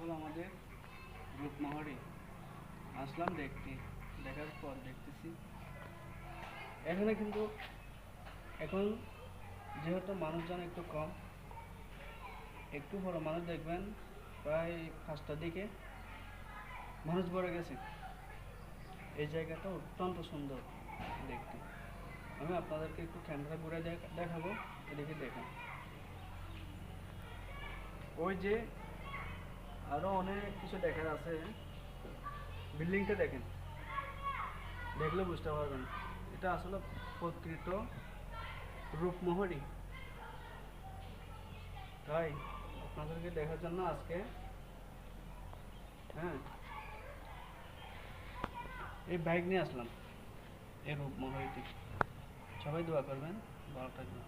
হলো আমাদের রূপমহরে আসলাম দেখতে, দেখার পর দেখতেছি। এখানে কিন্তু এখন যেহেতু মানুষজন একটু কম, একটু বড় মানুষ দেখবেন, প্রায় পাঁচটার দিকে মানুষ ভরে গেছে। এই জায়গাটা অত্যন্ত সুন্দর দেখতে। আমি আপনাদেরকে একটু ক্যামেরা ঘুরে দেখাবো, এদিকে দেখেন। ওই যে আরও অনেক কিছু দেখার আছে। বিল্ডিংটা দেখেন। দেখলে বুঝতে পারবেন। এটা আসলে প্রকৃত রূপমোহরই তাই আপনাদেরকে দেখার জন্য আজকে হ্যাঁ এই বাইক নিয়ে আসলাম। এই রূপমোহরটি। সবাই দোয়া করবেন। ভালো থাকবেন।